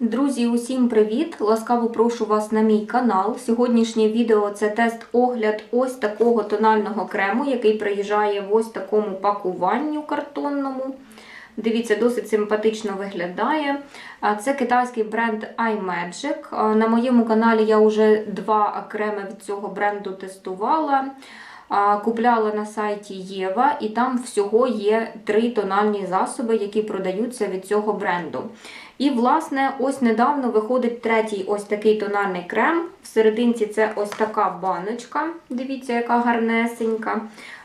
Друзі, усім привіт! Ласкаво прошу вас на мій канал. Сьогоднішнє відео це тест-огляд ось такого тонального крему, який приїжджає в ось такому пакуванню картонному. Дивіться, досить симпатично виглядає. Це китайський бренд iMagic. На моєму каналі я вже два креми від цього бренду тестувала. Купляла на сайті Єва, і там всього є три тональні засоби, які продаються від цього бренду. І, власне, ось недавно виходить третій ось такий тональний крем. Всерединці це ось така баночка. Дивіться, яка гарнесенька.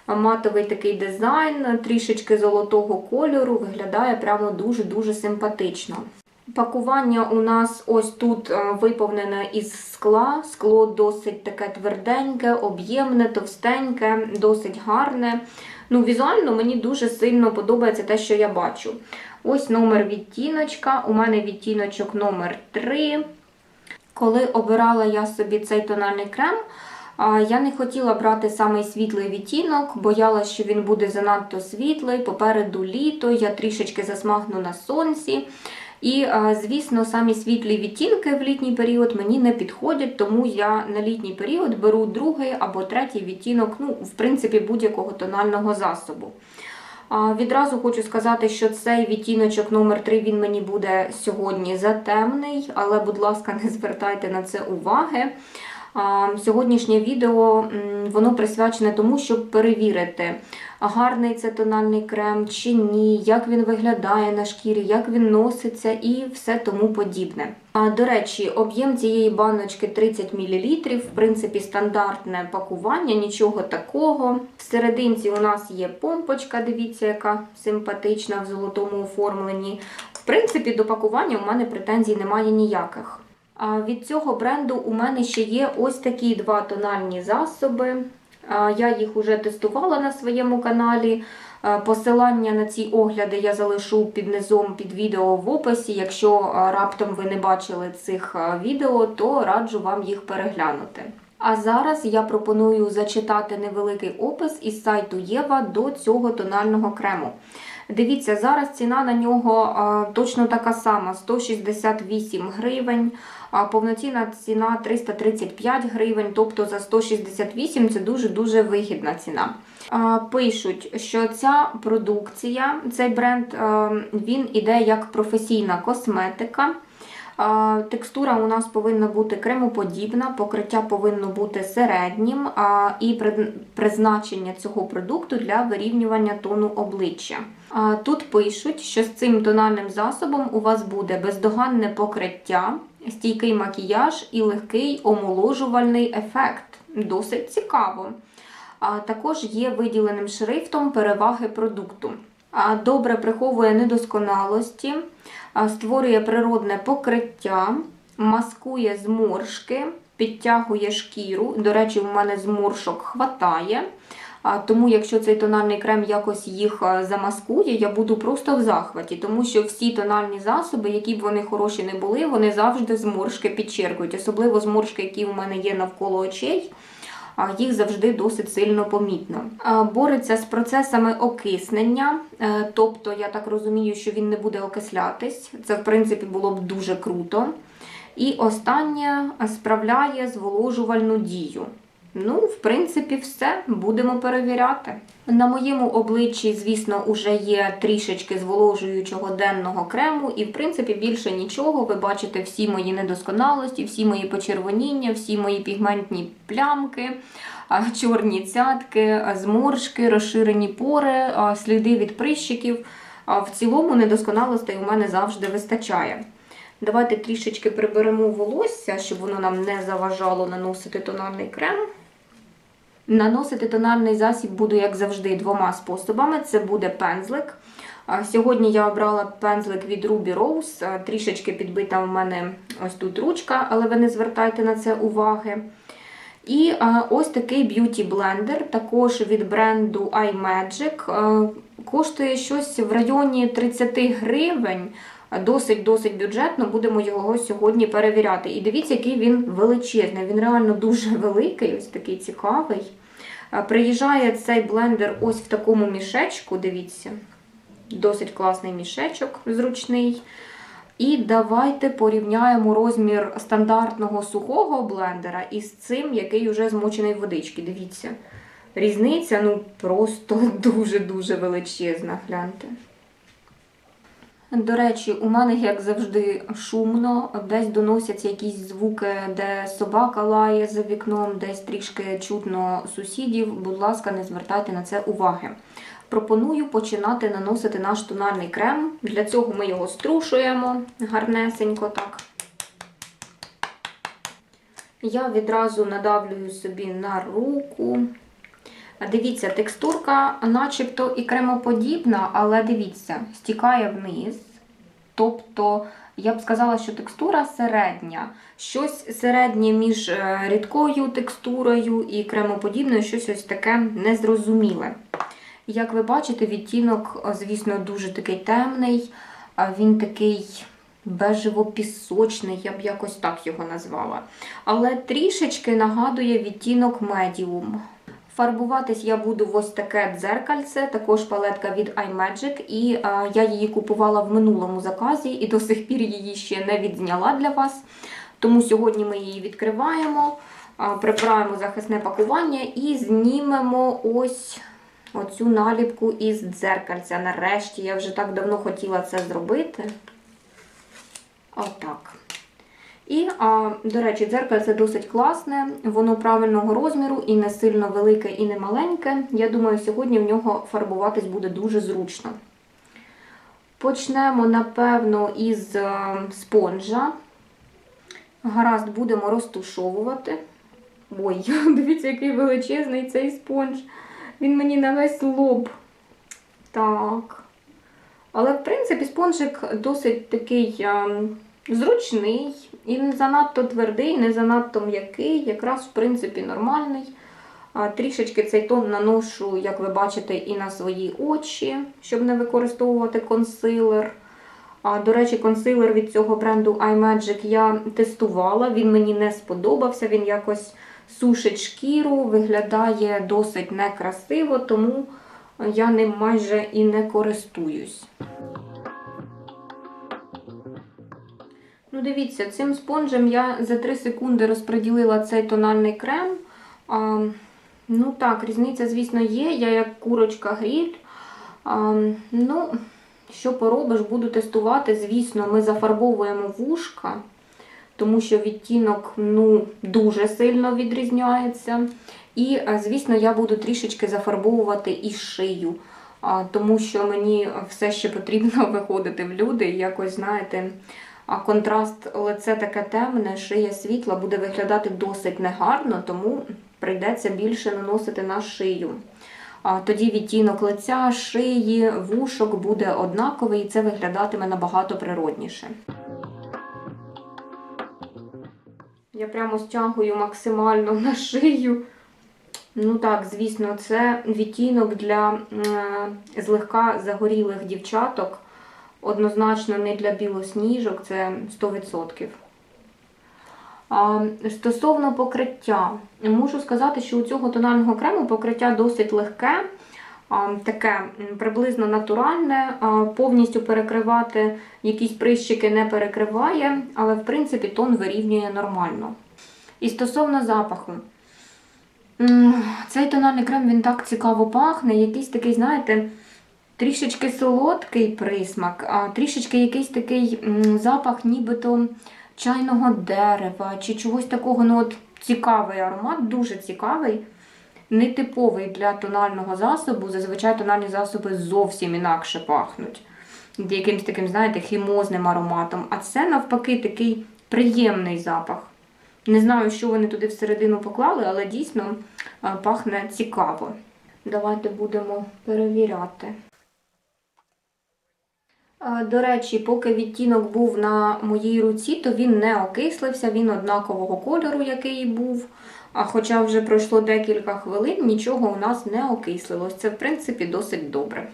Матовий такий дизайн, трішечки золотого кольору, виглядає прямо дуже-дуже симпатично. Пакування у нас ось тут е, виповнене із скла. Скло досить таке тверденьке, об'ємне, товстеньке, досить гарне. Ну, Візуально мені дуже сильно подобається те, що я бачу. Ось номер відтіночка. У мене відтіночок номер 3. Коли обирала я собі цей тональний крем, я не хотіла брати самий світлий відтінок, боялася, що він буде занадто світлий. Попереду літо, я трішечки засмагну на сонці. І, звісно, самі світлі відтінки в літній період мені не підходять, тому я на літній період беру другий або третій відтінок, ну, в принципі, будь-якого тонального засобу. Відразу хочу сказати, що цей відтіночок номер 3 він мені буде сьогодні затемний, але, будь ласка, не звертайте на це уваги. Сьогоднішнє відео воно присвячене тому, щоб перевірити, гарний це тональний крем чи ні, як він виглядає на шкірі, як він носиться і все тому подібне. До речі, об'єм цієї баночки 30 мл, в принципі, стандартне пакування, нічого такого. Всерединці у нас є помпочка, дивіться, яка симпатична в золотому оформленні. В принципі, до пакування у мене претензій немає ніяких. Від цього бренду у мене ще є ось такі два тональні засоби. Я їх вже тестувала на своєму каналі. Посилання на ці огляди я залишу під низом під відео в описі. Якщо раптом ви не бачили цих відео, то раджу вам їх переглянути. А зараз я пропоную зачитати невеликий опис із сайту Єва до цього тонального крему. Дивіться, зараз ціна на нього точно така сама: 168 гривень, а повноцінна ціна 335 гривень, тобто за 168 це дуже-дуже вигідна ціна. Пишуть, що ця продукція, цей бренд, він іде як професійна косметика. Текстура у нас повинна бути кремоподібна, покриття повинно бути середнім, і призначення цього продукту для вирівнювання тону обличчя. Тут пишуть, що з цим тональним засобом у вас буде бездоганне покриття, стійкий макіяж і легкий омоложувальний ефект. Досить цікаво. Також є виділеним шрифтом переваги продукту. Добре приховує недосконалості, створює природне покриття, маскує зморшки, підтягує шкіру. До речі, в мене зморшок хватає. Тому, якщо цей тональний крем якось їх замаскує, я буду просто в захваті, тому що всі тональні засоби, які б вони хороші не були, вони завжди зморшки підчеркують. Особливо зморшки, які у мене є навколо очей. Їх завжди досить сильно помітно. Бореться з процесами окиснення, е, тобто я так розумію, що він не буде окислятись. Це, в принципі, було б дуже круто. І останнє справляє зволожувальну дію. Ну, в принципі, все. Будемо перевіряти. На моєму обличчі, звісно, уже є трішечки зволожуючого денного крему, і, в принципі, більше нічого. Ви бачите всі мої недосконалості, всі мої почервоніння, всі мої пігментні плямки, чорні цятки, зморшки, розширені пори, сліди від прищиків. В цілому недосконалостей у мене завжди вистачає. Давайте трішечки приберемо волосся, щоб воно нам не заважало наносити тональний крем. Наносити тональний засіб буду, як завжди, двома способами. Це буде пензлик. Сьогодні я обрала пензлик від Ruby Rose. Трішечки підбита у мене ось тут ручка, але ви не звертайте на це уваги. І ось такий б'юті блендер, також від бренду iMagic. Коштує щось в районі 30 гривень. Досить-досить бюджетно, будемо його сьогодні перевіряти. І дивіться, який він величезний. Він реально дуже великий, ось такий цікавий. Приїжджає цей блендер ось в такому мішечку, дивіться. Досить класний мішечок, зручний. І давайте порівняємо розмір стандартного сухого блендера із цим, який вже змочений в водички. Дивіться. Різниця ну просто дуже-дуже величезна, гляньте. До речі, у мене, як завжди, шумно, десь доносяться якісь звуки, де собака лає за вікном, десь трішки чутно сусідів. Будь ласка, не звертайте на це уваги. Пропоную починати наносити наш тональний крем. Для цього ми його струшуємо гарнесенько так. Я відразу надавлюю собі на руку. Дивіться, текстурка начебто і кремоподібна, але дивіться, стікає вниз. Тобто, я б сказала, що текстура середня. Щось середнє між е, рідкою текстурою і кремоподібною, щось ось таке незрозуміле. Як ви бачите, відтінок, звісно, дуже такий темний, він такий бежево-пісочний, я б якось так його назвала. Але трішечки нагадує відтінок медіум. Фарбуватись я буду в ось таке дзеркальце, також палетка від iMagic, і а, я її купувала в минулому заказі і до сих пір її ще не відзняла для вас. Тому сьогодні ми її відкриваємо, а, прибираємо захисне пакування і знімемо ось оцю наліпку із дзеркальця. Нарешті я вже так давно хотіла це зробити. Отак. І, а, до речі, дзеркальце досить класне, воно правильного розміру і не сильно велике, і не маленьке. Я думаю, сьогодні в нього фарбуватись буде дуже зручно. Почнемо, напевно, із е, спонжа. Гаразд, будемо розтушовувати. Ой, дивіться, який величезний цей спонж. Він мені на весь лоб. Так. Але, в принципі, спонжик досить такий. ем, Зручний і не занадто твердий, не занадто м'який, якраз, в принципі, нормальний. Трішечки цей тон наношу, як ви бачите, і на свої очі, щоб не використовувати консилер. До речі, консилер від цього бренду iMagic я тестувала, він мені не сподобався, він якось сушить шкіру, виглядає досить некрасиво, тому я ним майже і не користуюсь. Дивіться, цим спонжем я за 3 секунди розподілила цей тональний крем. А, ну так, різниця, звісно, є. Я як курочка гріль. А, ну, що поробиш, буду тестувати. Звісно, ми зафарбовуємо вушка, тому що відтінок ну, дуже сильно відрізняється. І, звісно, я буду трішечки зафарбовувати і шию. Тому що мені все ще потрібно виходити в люди. Якось, знаєте. А контраст лице таке темне, шия світла буде виглядати досить негарно, тому прийдеться більше наносити на шию. Тоді відтінок лиця, шиї, вушок буде однаковий, і це виглядатиме набагато природніше. Я прямо стягую максимально на шию. Ну так, звісно, це відтінок для е, злегка загорілих дівчаток. Однозначно не для білосніжок, це 100%. Стосовно покриття, можу сказати, що у цього тонального крему покриття досить легке, таке приблизно натуральне, повністю перекривати якісь прищики не перекриває, але в принципі тон вирівнює нормально. І стосовно запаху, цей тональний крем він так цікаво пахне, якийсь такий, знаєте, трішечки солодкий присмак, а трішечки якийсь такий запах, нібито чайного дерева чи чогось такого. ну от Цікавий аромат, дуже цікавий, нетиповий для тонального засобу. Зазвичай тональні засоби зовсім інакше пахнуть. Якимось таким, знаєте, хімозним ароматом. А це навпаки такий приємний запах. Не знаю, що вони туди всередину поклали, але дійсно пахне цікаво. Давайте будемо перевіряти. До речі, поки відтінок був на моїй руці, то він не окислився, він однакового кольору, який був. А хоча вже пройшло декілька хвилин, нічого у нас не окислилось. Це, в принципі, досить добре.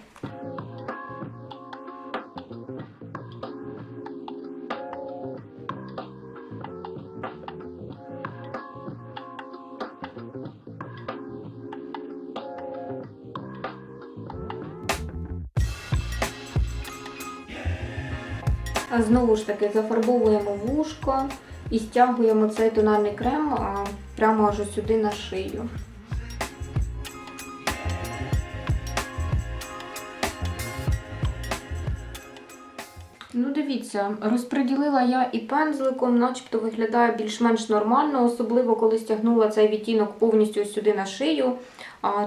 Знову ж таки зафарбовуємо вушко і стягуємо цей тональний крем прямо аж сюди на шию. Ну, дивіться, розподілила я і пензликом, начебто виглядає більш-менш нормально, особливо коли стягнула цей відтінок повністю сюди на шию,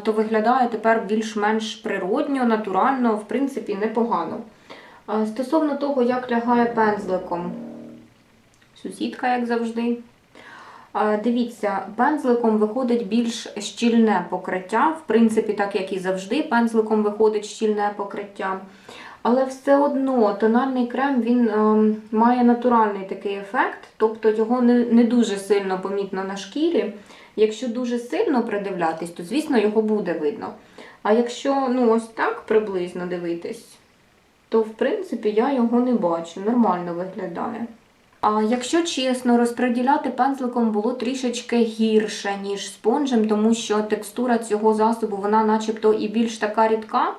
то виглядає тепер більш-менш природньо, натурально, в принципі, непогано. Стосовно того, як лягає пензликом, сусідка, як завжди. Дивіться, пензликом виходить більш щільне покриття. В принципі, так як і завжди, пензликом виходить щільне покриття. Але все одно тональний крем він е, має натуральний такий ефект, тобто його не, не дуже сильно помітно на шкірі. Якщо дуже сильно придивлятись, то звісно його буде видно. А якщо ну, ось так приблизно дивитись, то в принципі я його не бачу, нормально виглядає. А якщо чесно, розподіляти пензликом було трішечки гірше, ніж спонжем, тому що текстура цього засобу, вона начебто і більш така рідка,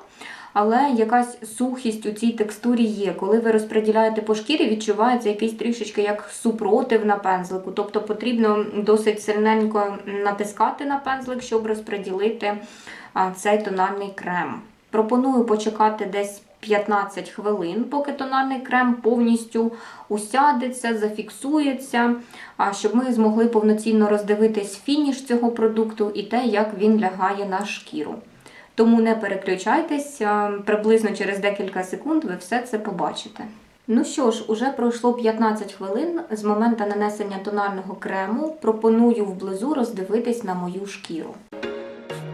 але якась сухість у цій текстурі є. Коли ви розподіляєте по шкірі, відчувається якийсь трішечки як супротив на пензлику. Тобто потрібно досить сильненько натискати на пензлик, щоб розподілити цей тональний крем. Пропоную почекати десь 15 хвилин, поки тональний крем повністю усядеться, зафіксується, щоб ми змогли повноцінно роздивитись фініш цього продукту і те, як він лягає на шкіру. Тому не переключайтесь, приблизно через декілька секунд ви все це побачите. Ну що ж, уже пройшло 15 хвилин з моменту нанесення тонального крему. Пропоную вблизу роздивитись на мою шкіру.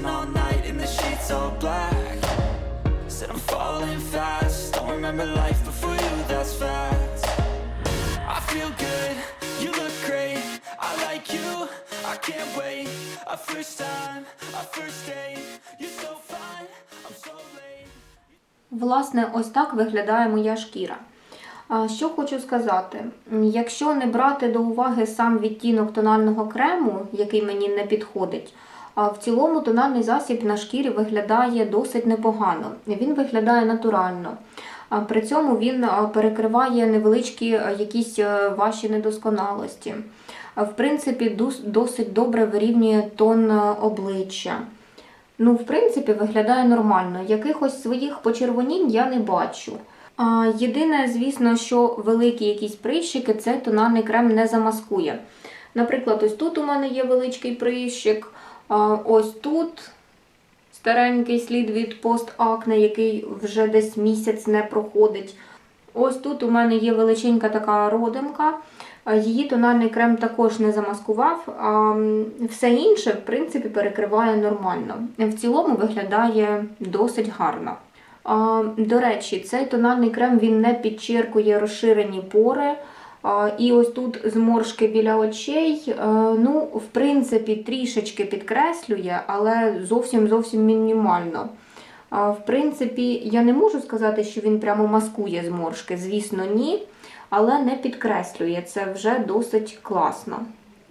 listen all night in the sheets all black. Said I'm falling fast, don't remember life before you, that's facts. I feel good, you look great, I like you, I can't wait. A first time, a first date, you're so fine, I'm so late. Власне, ось так виглядає моя шкіра. Що хочу сказати, якщо не брати до уваги сам відтінок тонального крему, який мені не підходить, а в цілому тональний засіб на шкірі виглядає досить непогано. Він виглядає натурально. При цьому він перекриває невеличкі якісь ваші недосконалості. В принципі, досить добре вирівнює тон обличчя. Ну, в принципі, виглядає нормально. Якихось своїх почервонінь я не бачу. А, єдине, звісно, що великі якісь прищики цей тональний крем не замаскує. Наприклад, ось тут у мене є величкий прищик, ось тут старенький слід від постакне, який вже десь місяць не проходить. Ось тут у мене є величенька така родимка. а Її тональний крем також не замаскував. А все інше, в принципі, перекриває нормально. В цілому виглядає досить гарно. До речі, цей тональний крем він не підчеркує розширені пори. І ось тут зморшки біля очей. е, Ну, в принципі, трішечки підкреслює, але зовсім зовсім мінімально. В принципі, я не можу сказати, що він прямо маскує зморшки. Звісно, ні. Але не підкреслює. Це вже досить класно.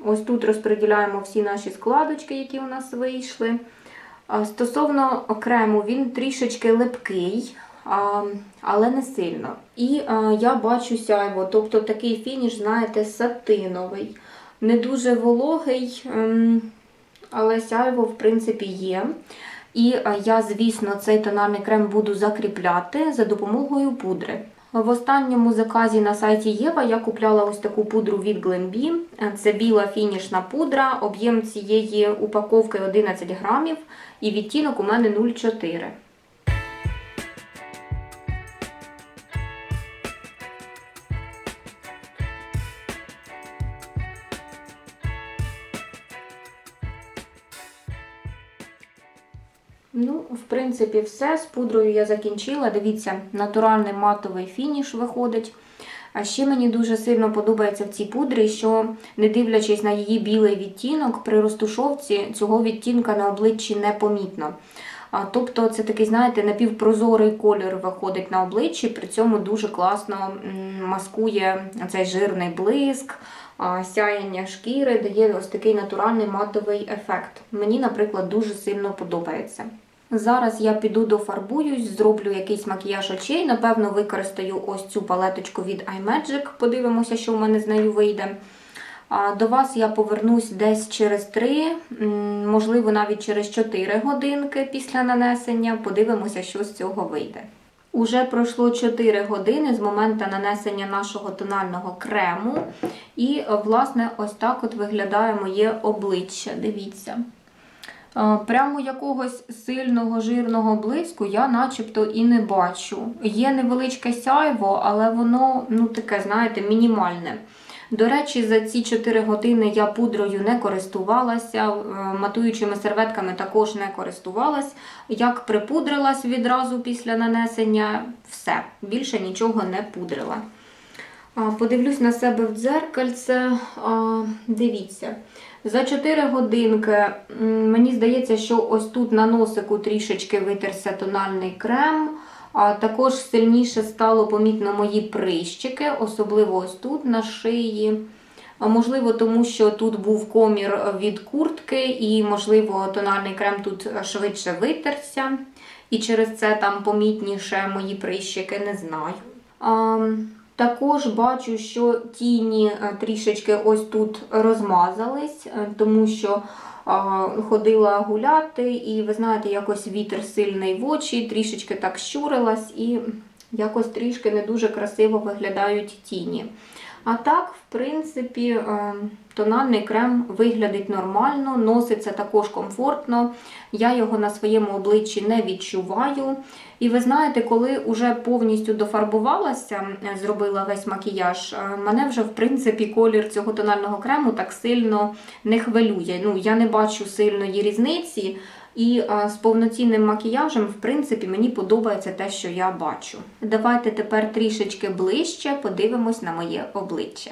Ось тут розподіляємо всі наші складочки, які у нас вийшли. Стосовно окрему, він трішечки липкий, але не сильно. І я бачу сяйво, тобто такий фініш, знаєте, сатиновий. Не дуже вологий, ем, але сяйво, в принципі, є. І е, я, звісно, цей тональний крем буду закріпляти за допомогою пудри. В останньому заказі на сайті Єва я купляла ось таку пудру від Glambi. Це біла фінішна пудра, об'єм цієї упаковки 11 грамів, і відтінок у мене 0,4. Ну, в принципі, все. З пудрою я закінчила. Дивіться, натуральний матовий фініш виходить. А ще мені дуже сильно подобається в цій пудрі, що не дивлячись на її білий відтінок, при розтушовці цього відтінка на обличчі не помітно. Тобто це такий, знаєте, напівпрозорий колір виходить на обличчі, при цьому дуже класно маскує цей жирний блиск, а, сяяння шкіри, дає ось такий натуральний матовий ефект. Мені, наприклад, дуже сильно подобається. Зараз я піду дофарбуюсь, зроблю якийсь макіяж очей. Напевно, використаю ось цю палеточку від iMagic. Подивимося, що в мене з нею вийде. До вас я повернусь десь через 3, можливо, навіть через 4 годинки після нанесення. Подивимося, що з цього вийде. Уже пройшло 4 години з моменту нанесення нашого тонального крему. І, власне, ось так от виглядає моє обличчя. Дивіться. Е, Прямо якогось сильного жирного блиску я начебто і не бачу. Є невеличке сяйво, але воно, ну таке, знаєте, мінімальне. До речі, за ці 4 години я пудрою не користувалася, е, матуючими серветками також не користувалась. Як припудрилась відразу після нанесення, все, більше нічого не пудрила. Подивлюсь на себе в дзеркальце. Дивіться. За 4 годинки мені здається, що ось тут на носику трішечки витерся тональний крем. А також сильніше стало помітно мої прищики, особливо ось тут на шиї. Можливо, тому що тут був комір від куртки, і, можливо, тональний крем тут швидше витерся. І через це там помітніше мої прищики, не знаю. А, також бачу, що тіні е, трішечки ось тут розмазались, е, тому що ходила гуляти, і ви знаєте, якось вітер сильний в очі, трішечки так щурилась, і якось трішки не дуже красиво виглядають тіні. А так, в принципі, е, тональний крем виглядить нормально, носиться також комфортно. Я його на своєму обличчі не відчуваю. І ви знаєте, коли вже повністю дофарбувалася, е, зробила весь макіяж, е, мене вже в принципі колір цього тонального крему так сильно не хвилює. Ну, я не бачу сильної різниці. І а, з повноцінним макіяжем, в принципі, мені подобається те, що я бачу. Давайте тепер трішечки ближче подивимось на моє обличчя.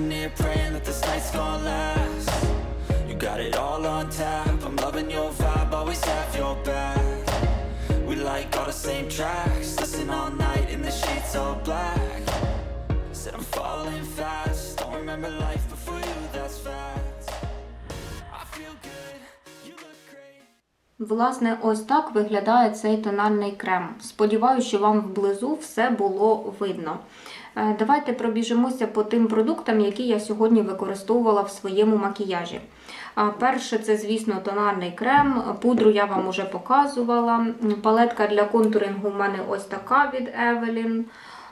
sitting here praying that this night's gonna last. You got it all on tap. I'm loving your vibe, always have your back. We like all the same tracks, listen all night in the sheets all black. Said I'm falling fast, don't remember life before you, that's fact. I feel good, you look great. Власне, ось так виглядає цей тональний крем. Сподіваюся, що вам вблизу все було видно. Е, Давайте пробіжимося по тим продуктам, які я сьогодні використовувала в своєму макіяжі. Перше, це, звісно, тональний крем. Пудру я вам уже показувала. Палетка для контурингу у мене ось така від Evelyn.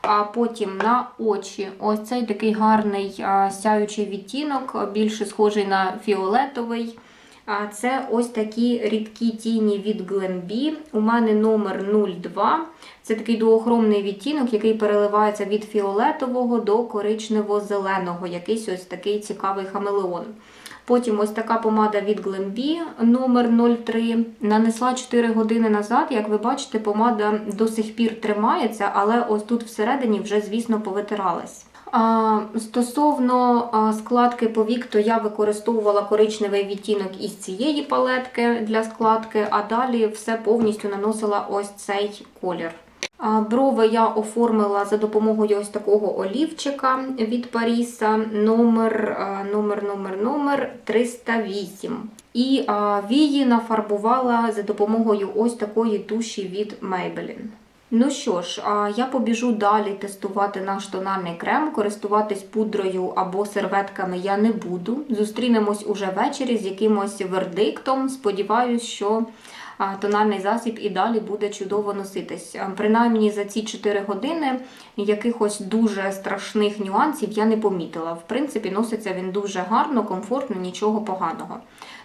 А потім на очі ось цей такий гарний сяючий відтінок, більше схожий на фіолетовий. Це ось такі рідкі тіні від Glenbee. У мене номер 02. Це такий дуохромний відтінок, який переливається від фіолетового до коричнево-зеленого. Якийсь ось такий цікавий хамелеон. Потім ось така помада від Glenbee номер 03. Нанесла 4 години назад. Як ви бачите, помада до сих пір тримається, але ось тут всередині вже, звісно, повитиралась. Стосовно складки повік, то я використовувала коричневий відтінок із цієї палетки для складки, а далі все повністю наносила ось цей колір. Брови я оформила за допомогою ось такого олівчика від Паріса, номер, номер, номер, номер 308. І вії нафарбувала за допомогою ось такої туші від Maybelline. Ну що ж, я побіжу далі тестувати наш тональний крем, користуватись пудрою або серветками я не буду. Зустрінемось уже ввечері з якимось вердиктом. Сподіваюсь, що тональний засіб і далі буде чудово носитись. Принаймні за ці 4 години якихось дуже страшних нюансів я не помітила. В принципі, носиться він дуже гарно, комфортно, нічого поганого.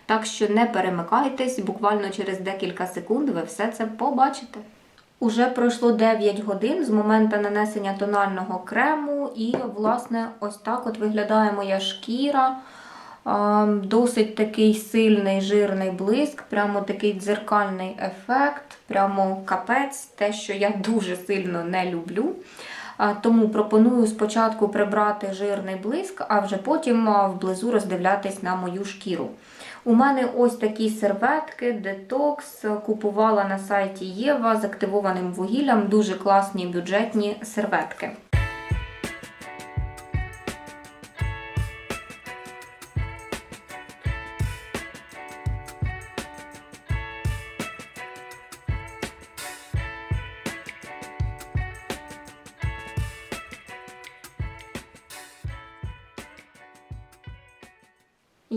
Так що не перемикайтесь, буквально через декілька секунд ви все це побачите. Уже пройшло 9 годин з моменту нанесення тонального крему, і, власне, ось так от виглядає моя шкіра. Досить такий сильний жирний блиск, прямо такий дзеркальний ефект, прямо капець, те, що я дуже сильно не люблю. Тому пропоную спочатку прибрати жирний блиск, а вже потім вблизу роздивлятись на мою шкіру. У мене ось такі серветки, детокс. Купувала на сайті Єва з активованим вугіллям. Дуже класні бюджетні серветки.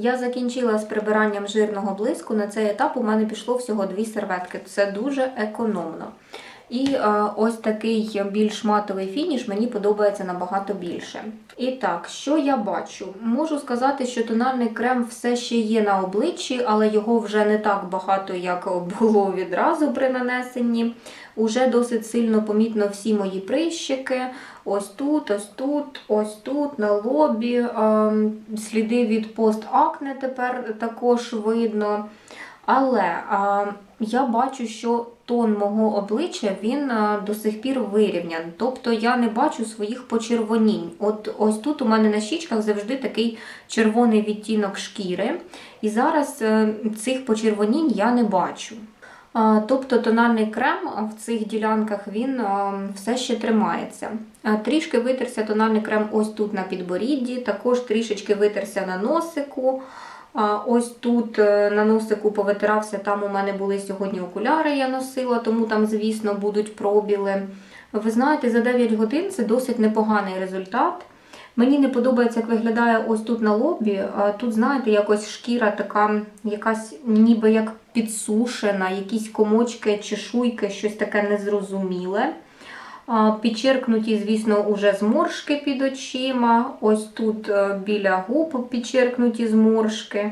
Я закінчила з прибиранням жирного блиску. На цей етап у мене пішло всього дві серветки. Це дуже економно. І е, ось такий більш матовий фініш мені подобається набагато більше. І так, що я бачу? Можу сказати, що тональний крем все ще є на обличчі, але його вже не так багато, як було відразу при нанесенні. Уже досить сильно помітно всі мої прищики. Ось тут, ось тут, ось тут, на лобі. Ем, Сліди від постакне тепер також видно. Але я бачу, що тон мого обличчя він до сих пір вирівнян. Тобто я не бачу своїх почервонінь. От ось тут у мене на щічках завжди такий червоний відтінок шкіри. І зараз е, цих почервонінь я не бачу. Тобто тональний крем в цих ділянках він все ще тримається. Трішки витерся тональний крем ось тут на підборідді, також трішечки витерся на носику. Ось тут е, на носику повитирався, там у мене були сьогодні окуляри, я носила, тому там, звісно, будуть пробіли. Ви знаєте, за 9 годин це досить непоганий результат. Мені не подобається, як виглядає ось тут на лобі. Тут, знаєте, якось шкіра така, якась ніби як підсушена, якісь комочки, чешуйки, щось таке незрозуміле. Підчеркнуті, звісно, уже зморшки під очима. Ось тут е, біля губ підчеркнуті зморшки.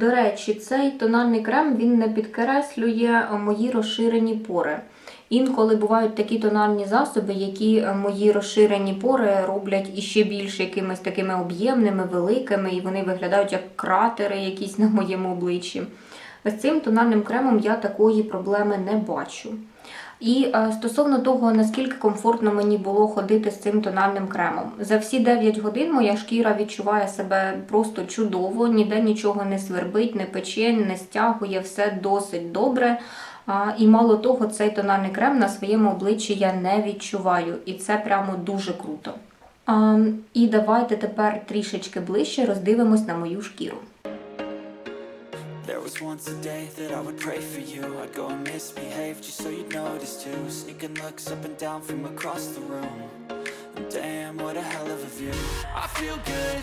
До речі, цей тональний крем він не підкреслює мої розширені пори. Інколи бувають такі тональні засоби, які е, мої розширені пори роблять іще більш якимись такими об'ємними, великими, і вони виглядають як кратери якісь на моєму обличчі. З цим тональним кремом я такої проблеми не бачу. І е, стосовно того, наскільки комфортно мені було ходити з цим тональним кремом. За всі 9 годин моя шкіра відчуває себе просто чудово, ніде нічого не свербить, не пече, не стягує, все досить добре. І мало того, цей тональний крем на своєму обличчі я не відчуваю. І це прямо дуже круто. І давайте тепер трішечки ближче роздивимось на мою шкіру. There was once a day that I would pray for you I'd go and misbehave just so you'd notice too Sneaking looks up and down from across the room damn, what a hell of a view I feel good,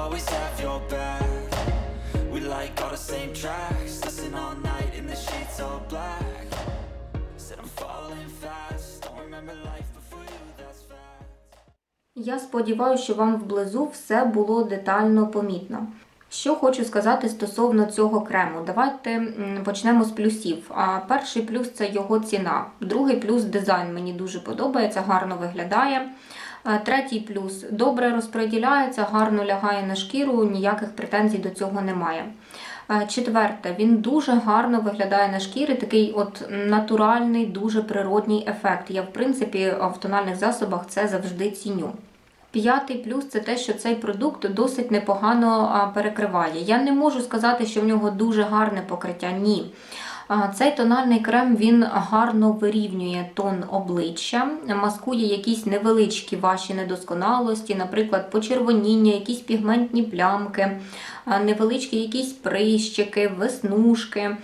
always have your back. We like all the same tracks. Listen all night in the sheets all black. Said I'm falling fast. Don't remember life before you, that's fact. Я сподіваюся, що вам вблизу все було детально помітно. Що хочу сказати стосовно цього крему. Давайте почнемо з плюсів. А перший плюс це його ціна. Другий плюс дизайн мені дуже подобається, гарно виглядає. А Третій плюс добре розподіляється, гарно лягає на шкіру, ніяких претензій до цього немає. Четверте, він дуже гарно виглядає на шкірі, такий от натуральний, дуже природній ефект. Я, в принципі, в тональних засобах це завжди ціню. П'ятий плюс це те, що цей продукт досить непогано перекриває. Я не можу сказати, що в нього дуже гарне покриття. Ні. Цей тональний крем він гарно вирівнює тон обличчя, маскує якісь невеличкі ваші недосконалості, наприклад, почервоніння, якісь пігментні плямки, невеличкі якісь прищики, веснушки.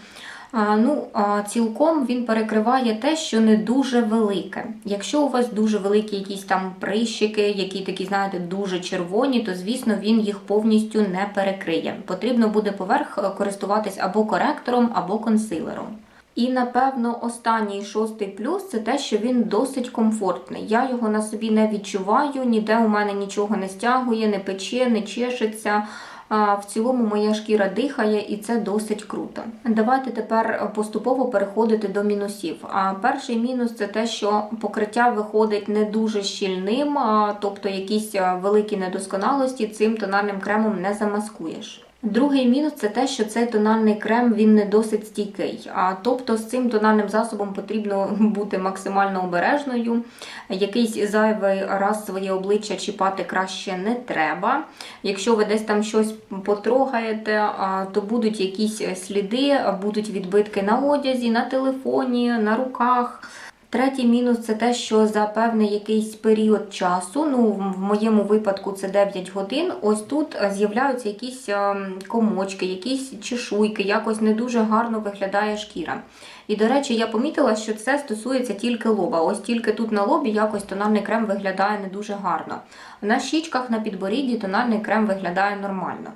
Ну, цілком він перекриває те, що не дуже велике. Якщо у вас дуже великі якісь там прищики, які такі, знаєте, дуже червоні, то звісно він їх повністю не перекриє. Потрібно буде поверх е, користуватись або коректором, або консилером. І напевно останній шостий плюс це те, що він досить комфортний. Я його на собі не відчуваю, ніде у мене нічого не стягує, не пече, не чешеться. В цілому моя шкіра дихає і це досить круто. Давайте тепер поступово переходити до мінусів. А перший мінус це те, що покриття виходить не дуже щільним, тобто якісь великі недосконалості цим тональним кремом не замаскуєш. Другий мінус це те, що цей тональний крем він не досить стійкий. А тобто з цим тональним засобом потрібно бути максимально обережною. Якийсь зайвий раз своє обличчя чіпати краще не треба. Якщо ви десь там щось потрогаєте, то будуть якісь сліди, будуть відбитки на одязі, на телефоні, на руках. Третій мінус це те, що за певний якийсь період часу, ну в моєму випадку це 9 годин. Ось тут е, з'являються якісь ем, комочки, якісь чешуйки, якось не дуже гарно виглядає шкіра. І до речі, я помітила, що це стосується тільки лоба. Ось тільки тут на лобі якось тональний крем виглядає не дуже гарно. На щічках, на підборідді тональний крем виглядає нормально.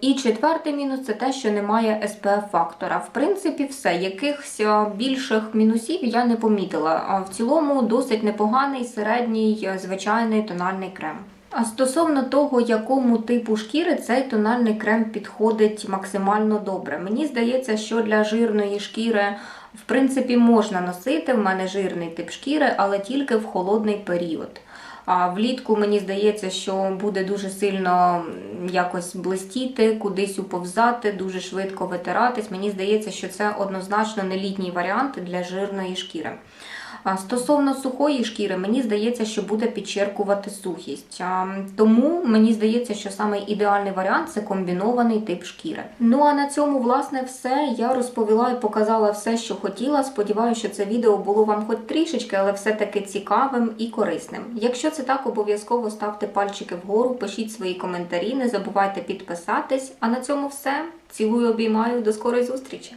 І четвертий мінус це те, що немає SPF фактора. В принципі, все. Якихось більших мінусів я не помітила. В цілому досить непоганий середній е, звичайний тональний крем. А стосовно того, якому типу шкіри цей тональний крем підходить максимально добре. Мені здається, що для жирної шкіри, в принципі, можна носити. В мене жирний тип шкіри, але тільки в холодний період. А влітку мені здається, що буде дуже сильно якось блистіти, кудись уповзати, дуже швидко витиратись. Мені здається, що це однозначно не літній варіант для жирної шкіри. Стосовно сухої шкіри, мені здається, що буде підчеркувати сухість. Тому мені здається, що саме ідеальний варіант це комбінований тип шкіри. Ну а на цьому, власне, все. Я розповіла і показала все, що хотіла. Сподіваюся, що це відео було вам хоч трішечки, але все-таки цікавим і корисним. Якщо це так, обов'язково ставте пальчики вгору, пишіть свої коментарі, не забувайте підписатись. А на цьому все. Цілую, обіймаю, до скорої зустрічі!